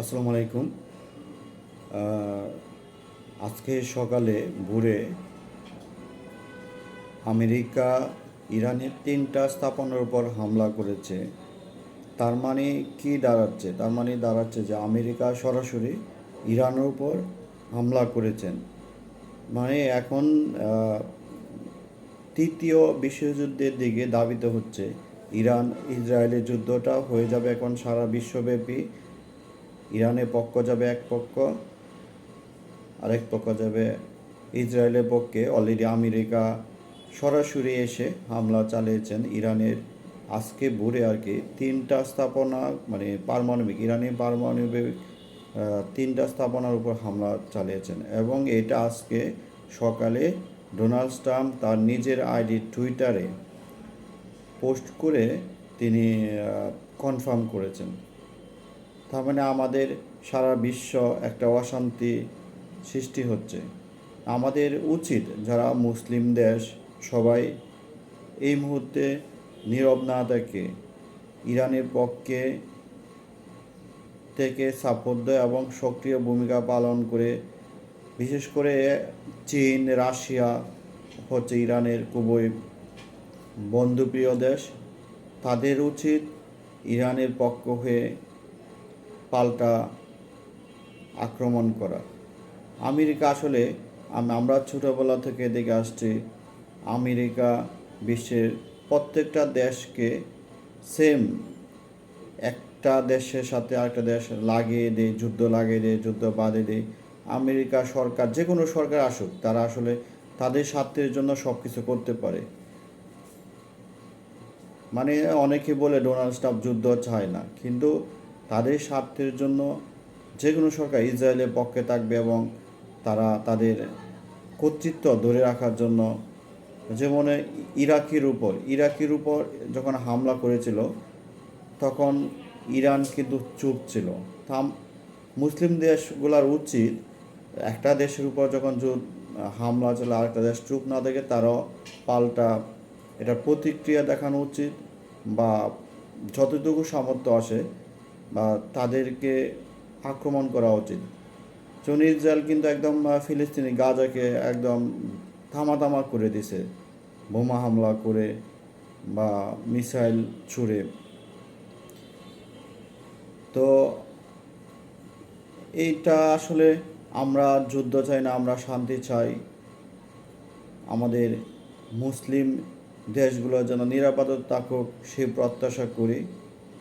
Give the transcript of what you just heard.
আসসালামু আলাইকুম। আজকে সকালে ভোরে আমেরিকা ইরানের তিনটা স্থাপনার উপর হামলা করেছে। তার মানে কি দাঁড়াচ্ছে? তার মানে দাঁড়াচ্ছে যে আমেরিকা সরাসরি ইরানের উপর হামলা করেছেন। মানে এখন তৃতীয় বিশ্বযুদ্ধের দিকে দাবিত হচ্ছে ইরান ইসরায়েলের যুদ্ধটা হয়ে যাবে এখন সারা বিশ্বব্যাপী। ইরানের পক্ষ যাবে এক পক্ষ, আরেক পক্ষ যাবে ইসরায়েলের পক্ষে। অলরেডি আমেরিকা সরাসরি এসে হামলা চালিয়েছেন ইরানের আজকে ভোরে আর কি। তিনটা স্থাপনা মানে পারমাণবিক, ইরানি পারমাণবিক তিনটা স্থাপনার উপর হামলা চালিয়েছেন এবং এটা আজকে সকালে ডোনাল্ড ট্রাম্প তার নিজের আইডি টুইটারে পোস্ট করে তিনি কনফার্ম করেছেন। তার মানে আমাদের সারা বিশ্ব একটা অশান্তি সৃষ্টি হচ্ছে। আমাদের উচিত যারা মুসলিম দেশ, সবাই এই মুহূর্তে নীরব না থেকে ইরানের পক্ষে থেকে সাপোর্ট এবং সক্রিয় ভূমিকা পালন করে, বিশেষ করে চীন, রাশিয়া হচ্ছে ইরানের খুবই বন্ধুপ্রিয় দেশ। তাদের উচিত ইরানের পক্ষ হয়ে পাল্টা আক্রমণ করা। আমেরিকা আসলে আমরা ছোটোবেলা থেকে দেখে আসছি। আমেরিকা বিশ্বের প্রত্যেকটা দেশকে সেম একটা দেশের সাথে আরেকটা দেশ লাগিয়ে দেয়, যুদ্ধ লাগিয়ে দেয়, যুদ্ধ বাঁধে দেয়। আমেরিকা সরকার যে কোনো সরকার আসুক, তারা আসলে তাদের স্বার্থের জন্য সব কিছু করতে পারে। মানে অনেকে বলে ডোনাল্ড ট্রাম্প যুদ্ধ চায় না, কিন্তু তাদের স্বার্থের জন্য যে কোনো সরকার ইসরায়েলের পক্ষে থাকবে এবং তারা তাদের কর্তৃত্ব ধরে রাখার জন্য যেমন ইরাকির উপর ইরাকির উপর যখন হামলা করেছিল, তখন ইরান কিন্তু চুপ ছিল। তা মুসলিম দেশগুলোর উচিত একটা দেশের উপর যখন হামলা চলে আরেকটা দেশ চুপ না দেখে তারাও পাল্টা এটা প্রতিক্রিয়া দেখানো উচিত বা যতটুকু সামর্থ্য আসে বা তাদেরকে আক্রমণ করা উচিত। যেমন ইসরায়েল কিন্তু একদম ফিলিস্তিনি গাজাকে একদম থামা করে দিছে। বোমা হামলা করে বা মিসাইল ছুড়ে। তো এইটা আসলে আমরা যুদ্ধ চাই না, আমরা শান্তি চাই। আমাদের মুসলিম দেশগুলো যেন নিরাপদ থাকুক, সে প্রত্যাশা করি।